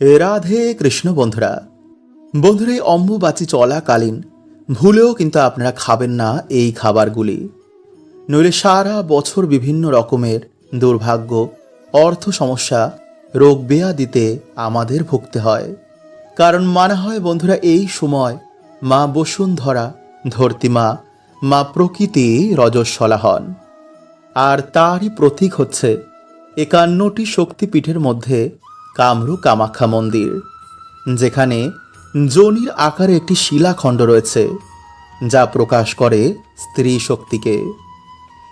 রাধে কৃষ্ণ বন্ধুরা। বন্ধুরা, এই অম্বুবাচি চলাকালীন ভুলেও কিন্তু আপনারা খাবেন না এই খাবারগুলি। নইলে সারা বছর বিভিন্ন রকমের দুর্ভাগ্য, অর্থ সমস্যা, রোগ ব্যাধিতে আমাদের ভুগতে হয়। কারণ মানা হয় বন্ধুরা, এই সময় মা বসুন্ধরা ধরতিমা, মা প্রকৃতি রজস্বলা হন। আর তারই প্রতীক হচ্ছে একান্নটি শক্তিপীঠের মধ্যে কামরু কামাখ্যা মন্দির, যেখানে জনির আকারে একটি শিলাখণ্ড রয়েছে, যা প্রকাশ করে স্ত্রী শক্তিকে।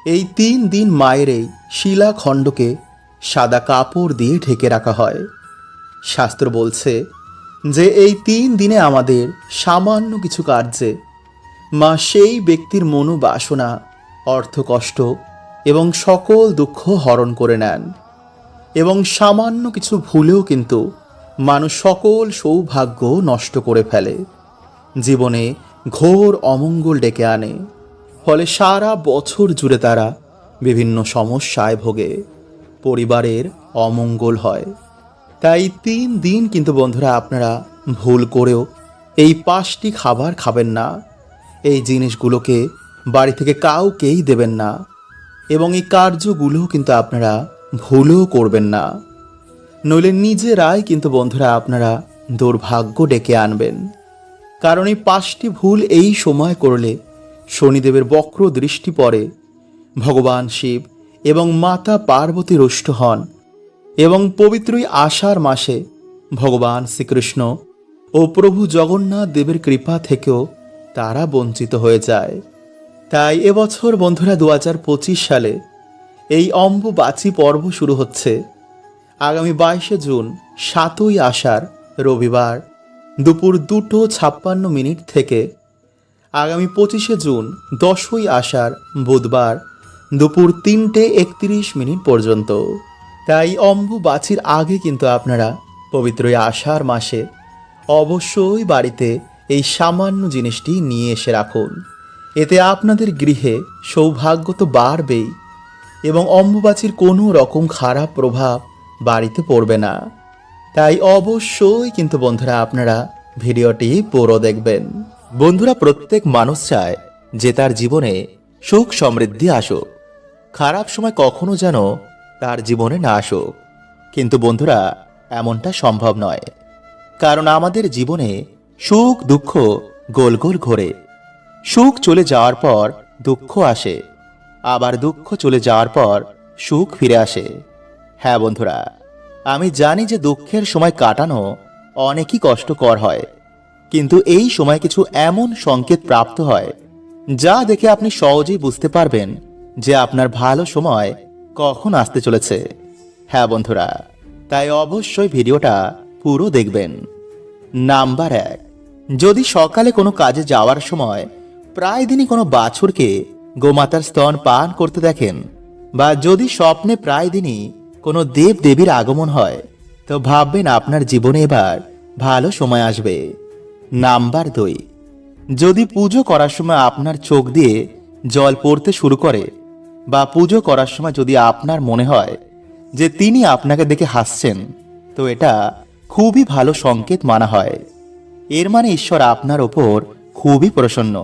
এই তিন দিন মায়ের এই শিলাখণ্ডকে সাদা কাপড় দিয়ে ঢেকে রাখা হয়। শাস্ত্র বলছে যে, এই তিন দিনে আমাদের সামান্য কিছু কার্যে মা সেই ব্যক্তির মনোবাসনা, অর্থকষ্ট এবং সকল দুঃখ হরণ করে নেন। এবং সামান্য কিছু ভুলেও কিন্তু মানুষ সকল সৌভাগ্য নষ্ট করে ফেলে। জীবনে ঘোর অমঙ্গল ডেকে আনে, ফলে সারা বছর জুড়ে তারা বিভিন্ন সমস্যায় ভোগে, পরিবারের অমঙ্গল হয়। তাই তিন দিন কিন্তু বন্ধুরা আপনারা ভুল করেও এই পাঁচটি খাবার খাবেন না, এই জিনিসগুলোকে বাড়ি থেকে কাউকেই দেবেন না, এবং এই কার্যগুলোও কিন্তু আপনারা ভুলও করবেন না। নইলে নিজেরাই কিন্তু বন্ধুরা আপনারা দুর্ভাগ্য ডেকে আনবেন। কারণ এই পাঁচটি ভুল এই সময় করলে শনিদেবের বক্র দৃষ্টি পড়ে, ভগবান শিব এবং মাতা পার্বতী রুষ্ট হন এবং পবিত্রই আষাঢ় মাসে ভগবান শ্রীকৃষ্ণ ও প্রভু জগন্নাথ দেবের কৃপা থেকেও তারা বঞ্চিত হয়ে যায়। তাই এবছর বন্ধুরা দু হাজার পঁচিশ সালে এই অম্বুবাচী পর্ব শুরু হচ্ছে আগামী বাইশে জুন, সাতই আষাঢ়, রবিবার, দুপুর দুটো ছাপ্পান্ন মিনিট থেকে আগামী পঁচিশে জুন, দশই আষাঢ়, বুধবার, দুপুর তিনটে একত্রিশ মিনিট পর্যন্ত। তাই অম্বুবাচির আগে কিন্তু আপনারা পবিত্র আষাঢ় মাসে অবশ্যই বাড়িতে এই সামান্য জিনিসটি নিয়ে এসে রাখুন। এতে আপনাদের গৃহে সৌভাগ্য তো বাড়বেই। এবং অম্বুবাচির কোনো রকম খারাপ প্রভাব বাড়িতে পড়বে না। তাই অবশ্যই কিন্তু বন্ধুরা আপনারা ভিডিওটি পুরো দেখবেন। বন্ধুরা প্রত্যেক মানুষ চায় যে তার জীবনে সুখ সমৃদ্ধি আসুক। খারাপ সময় কখনো যেন তার জীবনে না আসুক। কিন্তু বন্ধুরা, এমনটা সম্ভব নয়। কারণ আমাদের জীবনে সুখ, দুঃখ গোল গোল ঘোরে। সুখ চলে যাওয়ার পর দুঃখ আসে। আবার দুঃখ চলে যাওয়ার পর সুখ ফিরে আসে। হ্যাঁ বন্ধুরা, আমি জানি যে দুঃখের সময় কাটানো অনেকই কষ্টকর হয়, কিন্তু এই সময় কিছু এমন সংকেত প্রাপ্ত হয়, যা দেখে আপনি সহজেই বুঝতে পারবেন যে আপনার ভালো সময় কখন আসতে চলেছে। হ্যাঁ বন্ধুরা, তাই অবশ্যই ভিডিওটা পুরো দেখবেন। নাম্বার এক, যদি সকালে কোনো কাজে যাওয়ার সময় প্রায় দিনই কোনো বাছুরকে গোমাতার স্তন পান করতে দেখেন, বা যদি স্বপ্নে প্রায় দিনই কোনো দেব দেবীর আগমন হয়, তো ভাববেন আপনার জীবনে এবার ভালো সময় আসবে। নাম্বার দুই, যদি পুজো করার সময় আপনার চোখ দিয়ে জল পড়তে শুরু করে, বা পুজো করার সময় যদি আপনার মনে হয় যে তিনি আপনাকে দেখে হাসছেন, তো এটা খুবই ভালো সংকেত মানা হয়। এর মানে ঈশ্বর আপনার ওপর খুবই প্রসন্ন।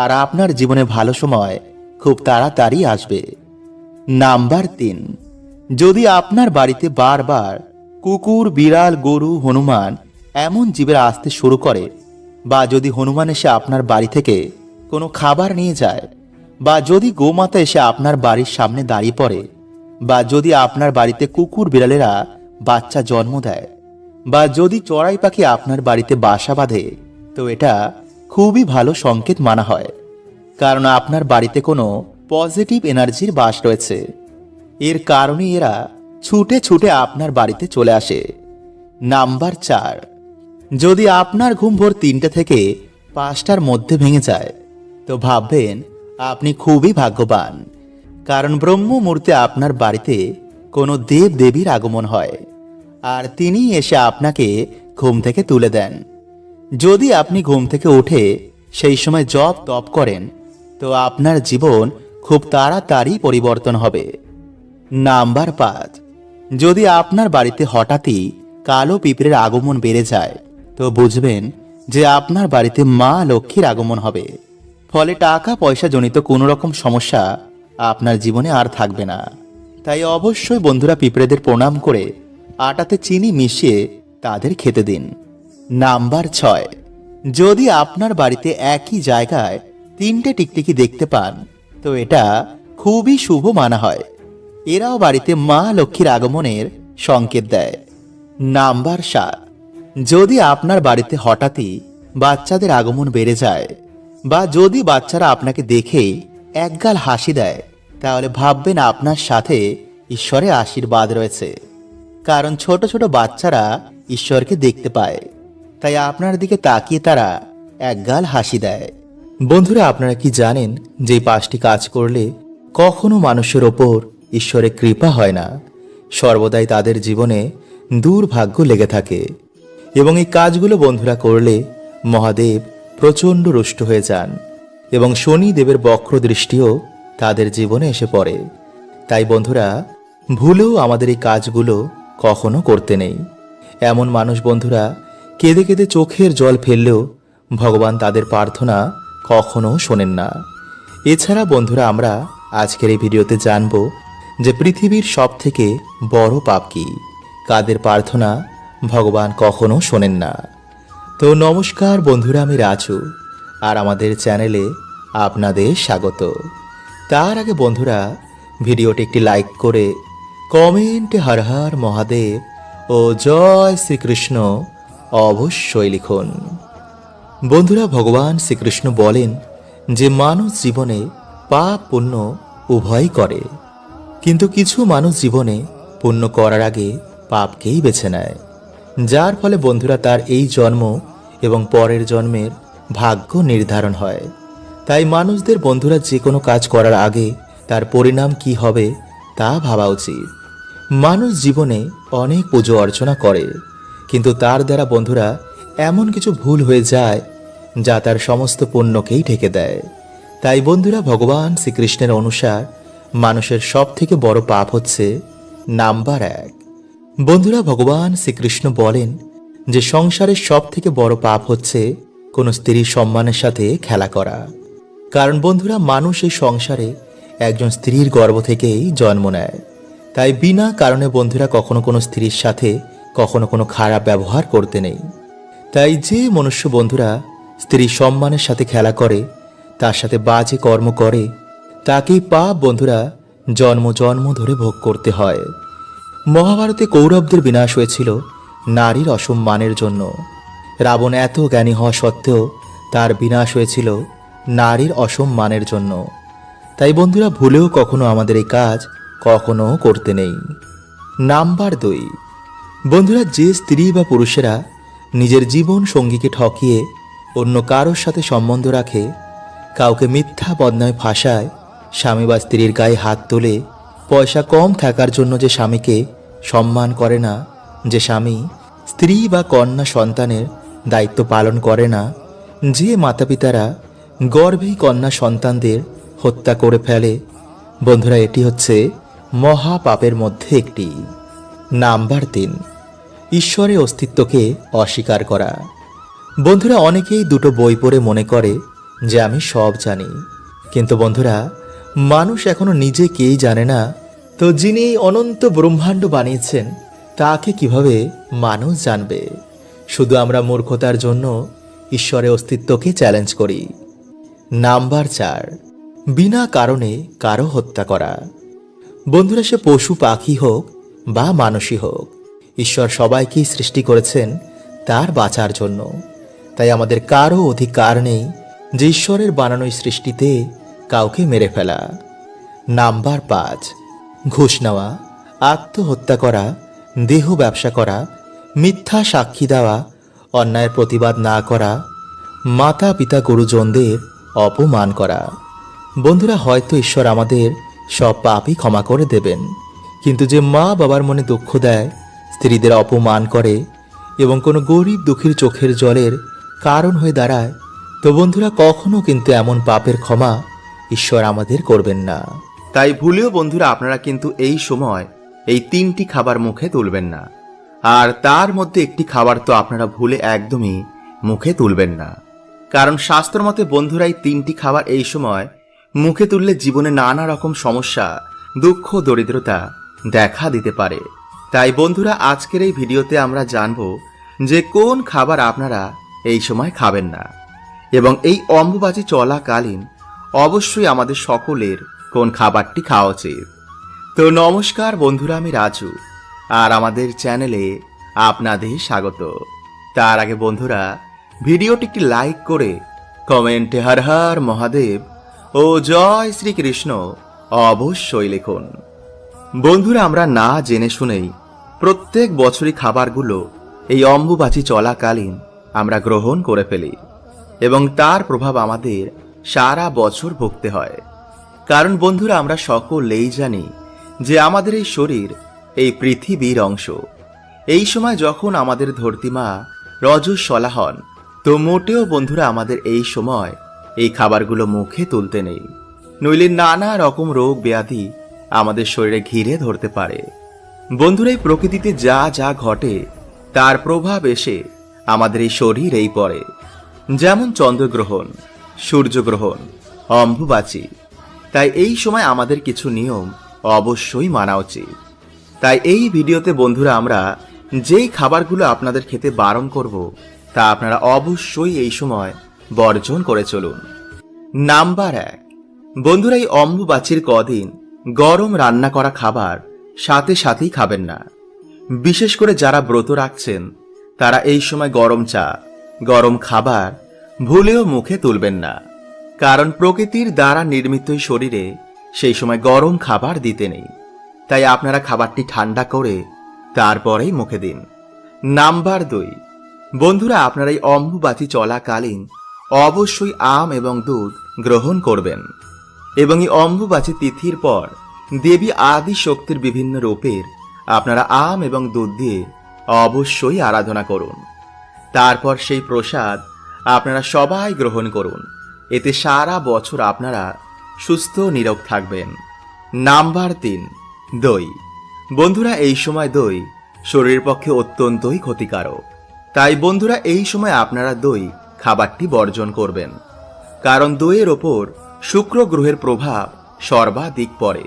আর আপনার জীবনে ভালো সময় খুব তাড়াতাড়ি আসবে। নাম্বার তিন, যদি আপনার বাড়িতে বারবার কুকুর, বিড়াল, গরু, হনুমান এমন জীবের আসতে শুরু করে বা যদি হনুমান এসে আপনার বাড়ি থেকে কোনো খাবার নিয়ে যায় বা যদি গোমাতা এসে আপনার বাড়ির সামনে দাঁড়িয়ে পড়ে বা যদি আপনার বাড়িতে কুকুর, বিড়ালেরা বাচ্চা জন্ম দেয় বা যদি চড়াই পাখি আপনার বাড়িতে বাসা বাঁধে, তো এটা খুবই ভালো সংকেত মানা হয়, কারণ আপনার বাড়িতে কোনো পজিটিভ এনার্জির বাস রয়েছে। এর কারণে এরা ছুটে ছুটে আপনার বাড়িতে চলে আসে। নাম্বার চার, যদি আপনার ঘুম ভোর তিনটে থেকে পাঁচটার মধ্যে ভেঙে যায়, তো ভাববেন আপনি খুবই ভাগ্যবান, কারণ ব্রহ্ম মুহূর্তে আপনার বাড়িতে কোনো দেব দেবীর আগমন হয়, আর তিনি এসে আপনাকে ঘুম থেকে তুলে দেন। যদি আপনি ঘুম থেকে উঠে সেই সময় জপ তপ করেন, তো আপনার জীবন খুব তাড়াতাড়ি পরিবর্তন হবে। নাম্বার পাঁচ, যদি আপনার বাড়িতে হঠাৎই কালো পিঁপড়ের আগমন বেড়ে যায়, তো বুঝবেন যে আপনার বাড়িতে মা লক্ষ্মীর আগমন হবে। ফলে টাকা পয়সা জনিত কোনো রকম সমস্যা আপনার জীবনে আর থাকবে না। তাই অবশ্যই বন্ধুরা পিঁপড়েদের প্রণাম করে আটাতে চিনি মিশিয়ে তাদের খেতে দিন। নাম্বার ছয়। যদি আপনার বাড়িতে একই জায়গায় তিনটে টিকটিকি দেখতে পান, তো এটা খুবই শুভ মানা হয়। এরাও বাড়িতে মা লক্ষ্মীর আগমনের সংকেত দেয়। নাম্বার সাত। যদি আপনার বাড়িতে হঠাৎই বাচ্চাদের আগমন বেড়ে যায় বা যদি বাচ্চারা আপনাকে দেখে একগাল হাসি দেয়, তাহলে ভাববেন আপনার সাথে ঈশ্বরের আশীর্বাদ রয়েছে। কারণ ছোট ছোট বাচ্চারা ঈশ্বরকে দেখতে পায়। তাই আপনার দিকে তাকিয়ে তারা একগাল হাসি দেয়। বন্ধুরা, আপনারা কি জানেন যে পাঁচটি কাজ করলে কখনো মানুষের ওপর ঈশ্বরের কৃপা হয় না? সর্বদাই তাদের জীবনে দুর্ভাগ্য লেগে থাকে। এবং এই কাজগুলো বন্ধুরা করলে মহাদেব প্রচণ্ড রুষ্ট হয়ে যান এবং শনি দেবের বক্র দৃষ্টিও তাদের জীবনে এসে পড়ে। তাই বন্ধুরা, ভুলেও আমাদের এই কাজগুলো কখনো করতে নেই। এমন মানুষ বন্ধুরা কেঁদে কেঁদে চোখের জল ফেললেও ভগবান তাদের প্রার্থনা কখনো শোনেন না। এছাড়া বন্ধুরা, আমরা আজকের এই ভিডিওতে জানব যে পৃথিবীর সব থেকে বড় পাপ কি? কাদের প্রার্থনা ভগবান কখনো শোনেন না। তো নমস্কার বন্ধুরা, আমি রাজু আর আমাদের চ্যানেলে আপনাদের স্বাগত। তার আগে বন্ধুরা, ভিডিওটি একটি লাইক করে কমেন্টে হর হর মহাদেব ও জয় শ্রীকৃষ্ণ অবশ্যই লিখুন। বন্ধুরা, ভগবান শ্রীকৃষ্ণ বলেন যে মানুষ জীবনে পাপ পুণ্য উভয়ই করে। কিন্তু কিছু মানুষ জীবনে পুণ্য করার আগে পাপকেই বেছে নেয়। যার ফলে বন্ধুরা, তার এই জন্ম এবং পরের জন্মের ভাগ্য নির্ধারণ হয়। তাই মানুষদের বন্ধুরা, যে কোনো কাজ করার আগে তার পরিণাম কি হবে তা ভাবা উচিত। মানুষ জীবনে অনেক পুজো অর্চনা করে। কিন্তু তার দ্বারা বন্ধুরা, এমন কিছু ভুল হয়ে যায় যা তার সমস্ত পুণ্যকেই ঢেকে দেয়। তাই বন্ধুরা, ভগবান শ্রীকৃষ্ণের অনুসার মানুষের সব থেকে বড় পাপ হচ্ছে নাম্বার এক। বন্ধুরা, ভগবান শ্রীকৃষ্ণ বলেন যে সংসারের সব থেকে বড় পাপ হচ্ছে কোনো স্ত্রীর সম্মানের সাথে খেলা করা। কারণ বন্ধুরা, মানুষ এই সংসারে একজন স্ত্রীর গর্ভ থেকেই জন্ম নেয়। তাই বিনা কারণে বন্ধুরা কখনো কোনো স্ত্রীর সাথে কখনো কোনো খারাপ ব্যবহার করতে নেই। তাই যে মনুষ্য বন্ধুরা স্ত্রী সম্মানের সাথে খেলা করে, তার সাথে বাজে কর্ম করে, তাকেই পাপ বন্ধুরা জন্ম জন্ম ধরে ভোগ করতে হয়। মহাভারতে কৌরবদের বিনাশ হয়েছিল নারীর অসম্মানের জন্য। রাবণ এত জ্ঞানী হওয়া সত্ত্বেও তার বিনাশ হয়েছিল নারীর অসম্মানের জন্য। তাই বন্ধুরা ভুলেও কখনো আমাদের এই কাজ কখনো করতে নেই। নাম্বার দুই বন্ধুরা, যে স্ত্রী বা পুরুষেরা নিজের জীবন সঙ্গীকে ঠকিয়ে অন্য কারোর সাথে সম্বন্ধ রাখে, কাউকে মিথ্যা বদনামে ফাঁসায়, স্বামী বা স্ত্রীর গায়ে হাত তোলে পয়সা কম থাকার জন্য যে স্বামীকে সম্মান করে না, যে স্বামী স্ত্রী বা কন্যা সন্তানের দায়িত্ব পালন করে না, যে মাতা পিতারা গর্ভেই কন্যা সন্তানদের হত্যা করে ফেলে। বন্ধুরা, এটি হচ্ছে মহাপাপের মধ্যে একটি। নাম্বার তিন। ঈশ্বরের অস্তিত্বকে অস্বীকার করা। বন্ধুরা, অনেকেই দুটো বই পড়ে মনে করে যে আমি সব জানি। কিন্তু বন্ধুরা, মানুষ এখনও নিজে কেই জানে না। তো যিনি অনন্ত ব্রহ্মাণ্ড বানিয়েছেন, তাকে কীভাবে মানুষ জানবে? শুধু আমরা মূর্খতার জন্য ঈশ্বরের অস্তিত্বকে চ্যালেঞ্জ করি। নাম্বার চার, বিনা কারণে কারও হত্যা করা। বন্ধুরা, সে পশু পাখি হোক বা মানুষই হোক ঈশ্বর সবাইকেই সৃষ্টি করেছেন তার বাঁচার জন্য। তাই আমাদের কারও অধিকার নেই যে ঈশ্বরের বানানো এই সৃষ্টিতে কাউকে মেরে ফেলা। নাম্বার পাঁচ, ঘুষ নেওয়া, আত্মহত্যা করা, দেহ ব্যবসা করা, মিথ্যা সাক্ষী দেওয়া, অন্যায়ের প্রতিবাদ না করা মাতা পিতা গুরুজনদের অপমান করা। বন্ধুরা, হয়তো ঈশ্বর আমাদের সব পাপই ক্ষমা করে দেবেন, কিন্তু যে মা বাবার মনে দুঃখ দেয় স্ত্রীদের অপমান করে এবং কোনো গরিব দুঃখীর চোখের জলের কারণ হয়ে দাঁড়ায়, তো বন্ধুরা কখনো কিন্তু এমন পাপের ক্ষমা ঈশ্বর আমাদের করবেন না। তাই ভুলেও বন্ধুরা আপনারা কিন্তু এই সময় এই তিনটি খাবার মুখে তুলবেন না। আর তার মধ্যে একটি খাবার তো আপনারা ভুলে একদমই মুখে তুলবেন না। কারণ শাস্ত্র মতে বন্ধুরা এই তিনটি খাবার এই সময় মুখে তুললে জীবনে নানা রকম সমস্যা, দুঃখ, দরিদ্রতা দেখা দিতে পারে। তাই বন্ধুরা, আজকের এই ভিডিওতে আমরা জানব যে কোন খাবার আপনারা এই সময় খাবেন না। এবং এই অম্বুবাচী চলাকালীন অবশ্যই আমাদের সকলের কোন খাবারটি খাওয়া উচিত। তো নমস্কার বন্ধুরা, আমি রাজু, আর আমাদের চ্যানেলে আপনাদের স্বাগত। তার আগে বন্ধুরা, ভিডিওটি একটি লাইক করে কমেন্টে হর হর মহাদেব ও জয় শ্রীকৃষ্ণ অবশ্যই লিখুন। বন্ধুরা, আমরা না জেনে শুনেই প্রত্যেক বছরই খাবারগুলো এই অম্বুবাচী চলাকালীন আমরা গ্রহণ করে ফেলি এবং তার প্রভাব আমাদের সারা বছর ভুগতে হয়। কারণ বন্ধুরা, আমরা সকলেই জানি যে আমাদের এই শরীর এই পৃথিবীর অংশ। এই সময় যখন আমাদের ধরতিমা রজস্বলা হন, তো মোটেও বন্ধুরা, আমাদের এই সময় এই খাবারগুলো মুখে তুলতে নেই। নইলে নানা রকম রোগ ব্যাধি আমাদের শরীরে ঘিরে ধরতে পারে। বন্ধুরা, এই প্রকৃতিতে যা যা ঘটে, তার প্রভাব এসে আমাদের এই শরীরেই পড়ে। যেমন চন্দ্রগ্রহণ, সূর্যগ্রহণ, অম্বুবাচী। তাই এই সময় আমাদের কিছু নিয়ম অবশ্যই মানা উচিত। তাই এই ভিডিওতে বন্ধুরা, আমরা যেই খাবারগুলো আপনাদের খেতে বারণ করব, তা আপনারা অবশ্যই এই সময় বর্জন করে চলুন। নাম্বার এক। বন্ধুরা, এই অম্বুবাচির কদিন গরম রান্না করা খাবার সাথে সাথেই খাবেন না। বিশেষ করে যারা ব্রত রাখছেন, তারা এই সময় গরম চা, গরম খাবার ভুলেও মুখে তুলবেন না। কারণ প্রকৃতির দ্বারা নির্মিত শরীরে সেই সময় গরম খাবার দিতে নেই। তাই আপনারা খাবারটি ঠান্ডা করে তারপরেই মুখে দিন। নাম্বার দুই, বন্ধুরা আপনারা এই অম্বুবাতি চলাকালীন অবশ্যই আম এবং দুধ গ্রহণ করবেন। এবং এই অম্বুবাচী তিথির পর দেবী আদি শক্তির বিভিন্ন রূপের আপনারা আম এবং দুধ দিয়ে অবশ্যই আরাধনা করুন। তারপর সেই প্রসাদ আপনারা সবাই গ্রহণ করুন। এতে সারা বছর আপনারা সুস্থ নিরোগ থাকবেন। নাম্বার তিন, দই। বন্ধুরা, এই সময় দই শরীরের পক্ষে অত্যন্তই ক্ষতিকারক। তাই বন্ধুরা, এই সময় আপনারা দই খাবারটি বর্জন করবেন। কারণ দইয়ের ওপর শুক্র গ্রহের প্রভাব সর্বাধিক পড়ে,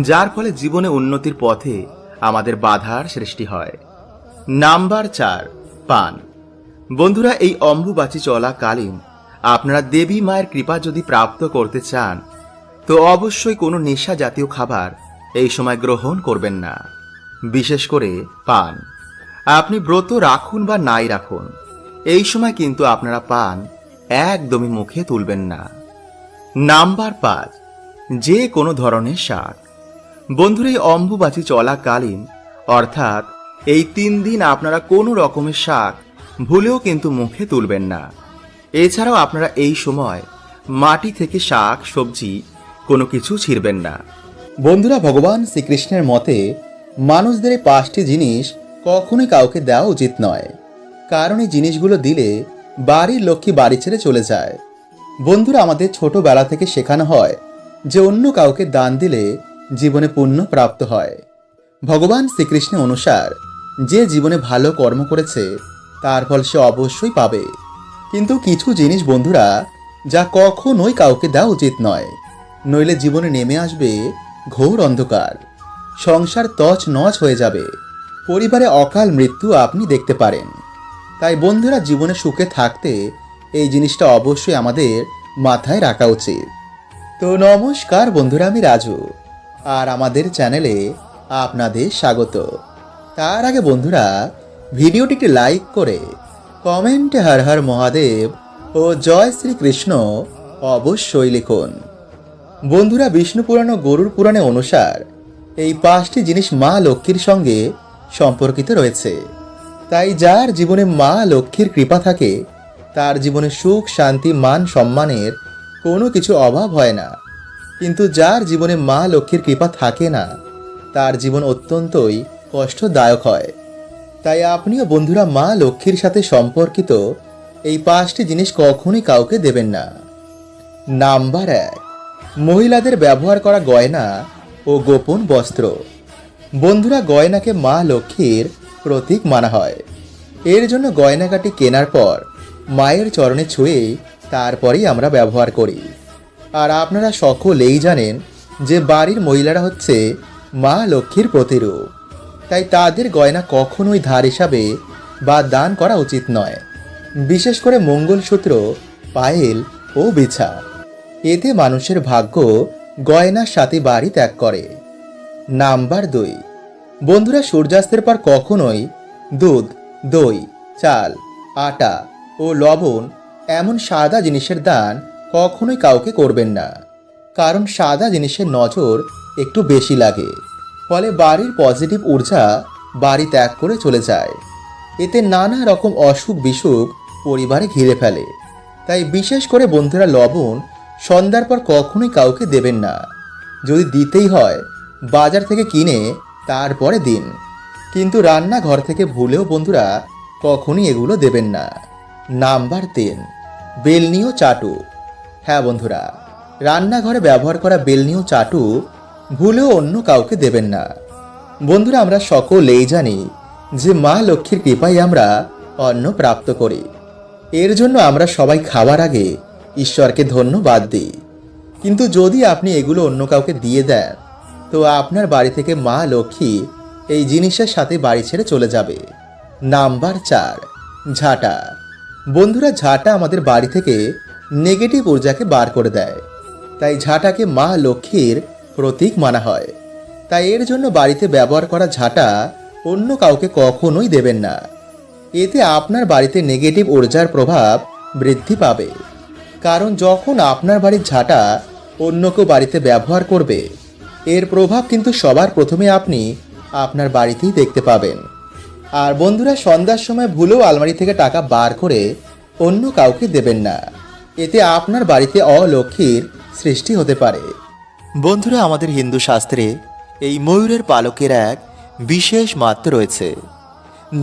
যার ফলে জীবনে উন্নতির পথে আমাদের বাধার সৃষ্টি হয়। নাম্বার চার, পান। বন্ধুরা, এই অম্বুবাচী চলাকালীন আপনারা দেবী মায়ের কৃপা যদি প্রাপ্ত করতে চান, তো অবশ্যই কোনো নেশা জাতীয় খাবার এই সময় গ্রহণ করবেন না। বিশেষ করে পান। আপনি ব্রত রাখুন বা নাই রাখুন, এই সময় কিন্তু আপনারা পান একদমই মুখে তুলবেন না। নাম্বার পাঁচ, যে কোনো ধরনের শাক বন্ধুরা, এই অম্বুবাচী চলাকালীন, অর্থাৎ এই তিন দিন আপনারা কোনো রকমের শাক ভুলেও কিন্তু মুখে তুলবেন না। এছাড়াও আপনারা এই সময় মাটি থেকে শাক, সবজি, কোনো কিছু ছিঁড়বেন না। বন্ধুরা, ভগবান শ্রীকৃষ্ণের মতে মানুষদের এই পাঁচটি জিনিস কখনোই কাউকে দেওয়া উচিত নয়। কারণ এই জিনিসগুলো দিলে বাড়ির লক্ষ্মী বাড়ি ছেড়ে চলে যায়। বন্ধুরা আমাদের ছোটবেলা থেকে শেখানো হয় যে অন্য কাউকে দান দিলে জীবনে পুণ্য প্রাপ্ত হয়। ভগবান শ্রীকৃষ্ণ অনুসার যে জীবনে ভালো কর্ম করেছে, তার ফল সে অবশ্যই পাবে। কিন্তু কিছু জিনিস বন্ধুরা, যা কখনোই কাউকে দেওয়া উচিত নয়। নইলে জীবনে নেমে আসবে ঘোর অন্ধকার। সংসার তছ নচ হয়ে যাবে। পরিবারে অকাল মৃত্যু আপনি দেখতে পারেন। তাই বন্ধুরা জীবনে সুখে থাকতে এই জিনিসটা অবশ্যই আমাদের মাথায় রাখা উচিত। তো নমস্কার বন্ধুরা, আমি রাজু, আর আমাদের চ্যানেলে আপনাদের স্বাগত। তার আগে বন্ধুরা, ভিডিওটিকে লাইক করে কমেন্টে হর হর মহাদেব ও জয় শ্রীকৃষ্ণ অবশ্যই লিখুন। বন্ধুরা, বিষ্ণু পুরাণ ও গরুর পুরাণে অনুসার এই পাঁচটি জিনিস মা লক্ষ্মীর সঙ্গে সম্পর্কিত রয়েছে। তাই যার জীবনে মা লক্ষ্মীর কৃপা থাকে তার জীবনে সুখ, শান্তি, মান, সম্মানের কোনো কিছু অভাব হয় না। কিন্তু যার জীবনে মা লক্ষ্মীর কৃপা থাকে না, তার জীবন অত্যন্তই কষ্টদায়ক হয়। তাই আপনিও বন্ধুরা মা লক্ষ্মীর সাথে সম্পর্কিত এই পাঁচটি জিনিস কখনই কাউকে দেবেন না। নাম্বার এক, মহিলাদের ব্যবহার করা গয়না ও গোপন বস্ত্র। বন্ধুরা, গয়নাকে মা লক্ষ্মীর প্রতীক মানা হয়। এর জন্য গয়নাগাটি কেনার পর মায়ের চরণে ছুঁয়ে তারপরেই আমরা ব্যবহার করি। আর আপনারা সকলেই জানেন যে বাড়ির মহিলারা হচ্ছে মা লক্ষ্মীর প্রতিরূপ। তাই তাদের গয়না কখনোই ধার হিসাবে বা দান করা উচিত নয়। বিশেষ করে মঙ্গলসূত্র, পায়েল ও বিছা। এতে মানুষের ভাগ্য গয়নার সাথে বাড়ি ত্যাগ করে। নাম্বার দুই। বন্ধুরা, সূর্যাস্তের পর কখনোই দুধ, দই, চাল, আটা ও লবণ এমন সাদা জিনিসের দান কখনোই কাউকে করবেন না, কারণ সাদা জিনিসের নজর একটু বেশি লাগে। ফলে বাড়ির পজিটিভ ঊর্জা বাড়ি ত্যাগ করে চলে যায়। এতে নানা রকম অসুখ বিসুখ পরিবারে ঘিরে ফেলে। তাই বিশেষ করে বন্ধুরা লবণ সন্ধ্যার পর কখনোই কাউকে দেবেন না। যদি দিতেই হয়, বাজার থেকে কিনে তারপরে দিন। কিন্তু রান্নাঘর থেকে ভুলেও বন্ধুরা কখনই এগুলো দেবেন না। নাম্বার তিন বেলনিও চাটু। হ্যাঁ বন্ধুরা, রান্নাঘরে ব্যবহার করা বেলনিও চাটু ভুলেও অন্য কাউকে দেবেন না। বন্ধুরা, আমরা সকলেই জানি যে মা লক্ষ্মীর কৃপায় আমরা অন্ন প্রাপ্ত করি। এর জন্য আমরা সবাই খাওয়ার আগে ঈশ্বরকে ধন্যবাদ দিই। কিন্তু যদি আপনি এগুলো অন্য কাউকে দিয়ে দেন, তো আপনার বাড়ি থেকে মা লক্ষ্মী এই জিনিসের সাথে বাড়ি ছেড়ে চলে যাবে। নাম্বার চার, ঝাঁটা। বন্ধুরা ঝাঁটা আমাদের বাড়ি থেকে নেগেটিভ ঊর্জাকে বার করে দেয়। তাই ঝাঁটাকে মা লক্ষ্মীর প্রতীক মানা হয়। তাই এর জন্য বাড়িতে ব্যবহার করা ঝাঁটা অন্য কাউকে কখনোই দেবেন না। এতে আপনার বাড়িতে নেগেটিভ ঊর্জার প্রভাব বৃদ্ধি পাবে। কারণ যখন আপনার বাড়ির ঝাঁটা অন্য কেউ বাড়িতে ব্যবহার করবে, এর প্রভাব কিন্তু সবার প্রথমে আপনি আপনার বাড়িতেই দেখতে পাবেন। আর বন্ধুরা সন্ধ্যার সময় ভুলেও আলমারি থেকে টাকা বার করে অন্য কাউকে দেবেন না। এতে আপনার বাড়িতে অলক্ষীর সৃষ্টি হতে পারে। বন্ধুরা, আমাদের হিন্দু শাস্ত্রে এই ময়ূরের পালকের এক বিশেষ মাত্র রয়েছে।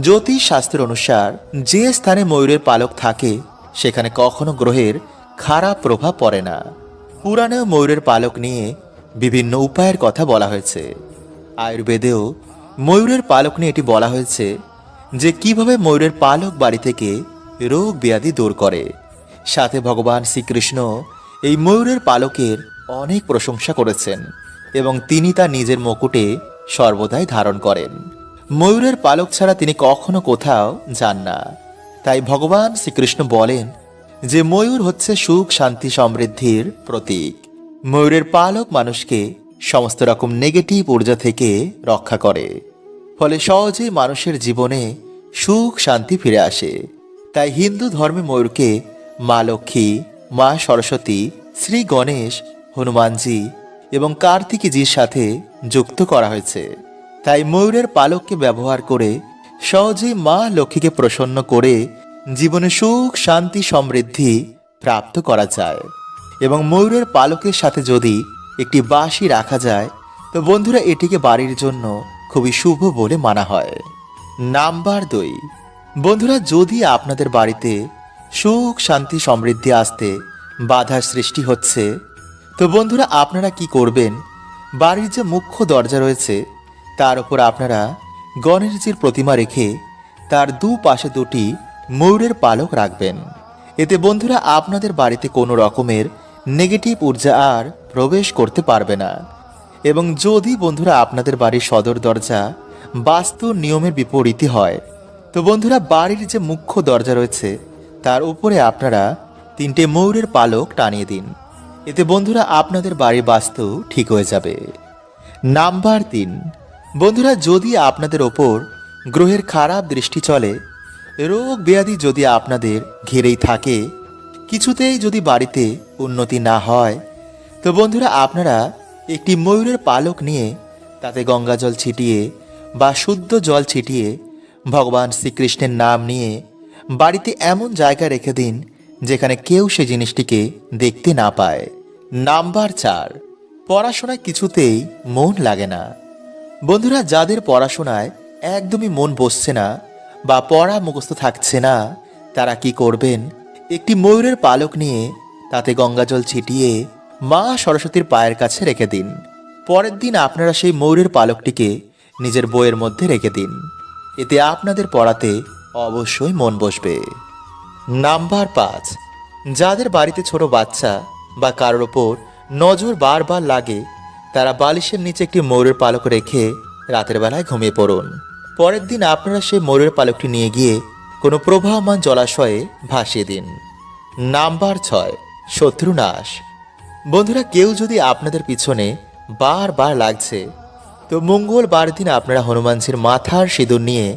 জ্যোতিষ শাস্ত্র অনুসার যে স্থানে ময়ূরের পালক থাকে, সেখানে কখনো গ্রহের খারাপ প্রভাব পড়ে না। পুরাণেও ময়ূরের পালক নিয়ে বিভিন্ন উপায়ের কথা বলা হয়েছে। আয়ুর্বেদেও ময়ূরের পালক নিয়ে এটি বলা হয়েছে যে কীভাবে ময়ূরের পালক বাড়ি থেকে রোগ ব্যাধি দূর করে। সাথে ভগবান শ্রীকৃষ্ণ এই ময়ূরের পালকের অনেক প্রশংসা করেছেন এবং তিনি তা নিজের মুকুটে সর্বদাই ধারণ করেন। ময়ূরের পালক ছাড়া তিনি কখনো কোথাও যান না। তাই ভগবান শ্রীকৃষ্ণ বলেন যে ময়ূর হচ্ছে সুখ, শান্তি, সমৃদ্ধির প্রতীক। ময়ূরের পালক মানুষকে সমস্ত রকম নেগেটিভ ঊর্জা থেকে রক্ষা করে। ফলে সহজেই মানুষের জীবনে সুখ, শান্তি ফিরে আসে। তাই হিন্দু ধর্মে ময়ূরকে মা লক্ষ্মী, মা সরস্বতী, শ্রী গণেশ, হনুমানজি এবং কার্তিকীজির সাথে যুক্ত করা হয়েছে। তাই ময়ূরের পালককে ব্যবহার করে সহজেই মা লক্ষ্মীকে প্রসন্ন করে জীবনে সুখ, শান্তি, সমৃদ্ধি প্রাপ্ত করা যায়। এবং ময়ূরের পালকের সাথে যদি একটি বাঁশি রাখা যায়, তো বন্ধুরা, এটিকে বাড়ির জন্য খুবই শুভ বলে মানা হয়। নাম্বার দুই। বন্ধুরা, যদি আপনাদের বাড়িতে সুখ, শান্তি, সমৃদ্ধি আসতে বাধার সৃষ্টি হচ্ছে, তো বন্ধুরা, আপনারা কি করবেন? বাড়ির যে মুখ্য দরজা রয়েছে, তার উপর আপনারা গণেশজির প্রতিমা রেখে তার দু পাশে দুটি ময়ূরের পালক রাখবেন। এতে বন্ধুরা, আপনাদের বাড়িতে কোনো রকমের নেগেটিভ ঊর্জা আর প্রবেশ করতে পারবে না। এবং যদি বন্ধুরা আপনাদের বাড়ির সদর দরজা বাস্তু নিয়মের বিপরীতই হয়, তো বন্ধুরা বাড়ির যে মুখ্য দরজা রয়েছে, তার উপরে আপনারা তিনটে ময়ূরের পালক টানিয়ে দিন। এতে বন্ধুরা আপনাদের বাড়ির বাস্তু ঠিক হয়ে যাবে। নাম্বার তিন, বন্ধুরা যদি আপনাদের ওপর গ্রহের খারাপ দৃষ্টি চলে, রোগ ব্যাধি যদি আপনাদের ঘিরেই থাকে, কিছুতেই যদি বাড়িতে উন্নতি না হয়, তো বন্ধুরা আপনারা একটি ময়ূরের পালক নিয়ে তাতে গঙ্গা জল ছিটিয়ে বা শুদ্ধ জল ছিটিয়ে ভগবান শ্রীকৃষ্ণের নাম নিয়ে বাড়িতে এমন জায়গা রেখে দিন যেখানে কেউ সে জিনিসটিকে দেখতে না পায়। নাম্বার চার। পড়াশোনায় কিছুতেই মন লাগে না। বন্ধুরা, যাদের পড়াশোনায় একদমই মন বসছে না বা পড়া মুখস্থ থাকছে না, তারা কি করবেন? একটি ময়ূরের পালক নিয়ে তাতে গঙ্গাজল ছিটিয়ে মা সরস্বতীর পায়ের কাছে রেখে দিন। পরের দিন আপনারা সেই ময়ূরের পালকটিকে নিজের বইয়ের মধ্যে রেখে দিন। এতে আপনাদের পড়াতে অবশ্যই মন বসবে। নাম্বার পাঁচ। যাদের বাড়িতে ছোট বাচ্চা বা কারোর ওপর নজর বারবার লাগে, তারা বালিশের নিচে একটি ময়ূরের পালক রেখে রাতের বেলায় ঘুমিয়ে পড়ুন। পরের দিন আপনারা সেই ময়ূরের পালকটি নিয়ে গিয়ে কোনো প্রবাহমান জলাশয়ে ভাসিয়ে দিন। নাম্বার ছয়। শত্রুনাশ। বন্ধুরা, কেউ যদি আপনাদের পিছনে বারবার লাগছে, তো মঙ্গলবার দিন আপনারা হনুমানজির মাথার সিঁদুর নিয়ে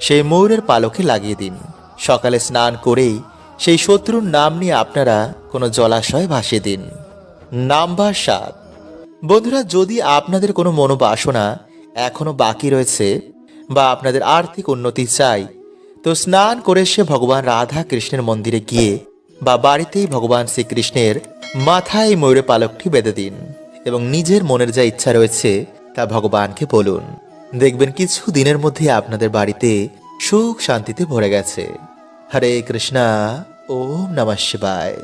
সেই ময়ূরের পালকে লাগিয়ে দিন। সকালে স্নান করেই সেই শত্রুর নাম নিয়ে আপনারা কোনো জলাশয়ে ভাসিয়ে দিন। নাম্বার সাত। বন্ধুরা, যদি আপনাদের কোনো মনোবাসনা এখনও বাকি রয়েছে বা আপনাদের আর্থিক উন্নতি চাই, তো স্নান করে সে ভগবান রাধা কৃষ্ণের মন্দিরে গিয়ে বা বাড়িতেই ভগবান শ্রীকৃষ্ণের মাথায় ময়ূরে পালকটি বেঁধে দিন এবং নিজের মনের যা ইচ্ছা রয়েছে তা ভগবানকে বলুন। দেখবেন কিছু দিনের মধ্যে আপনাদের বাড়িতে সুখ শান্তিতে ভরে গেছে। হরে কৃষ্ণা, ওম নমঃ শিবায়।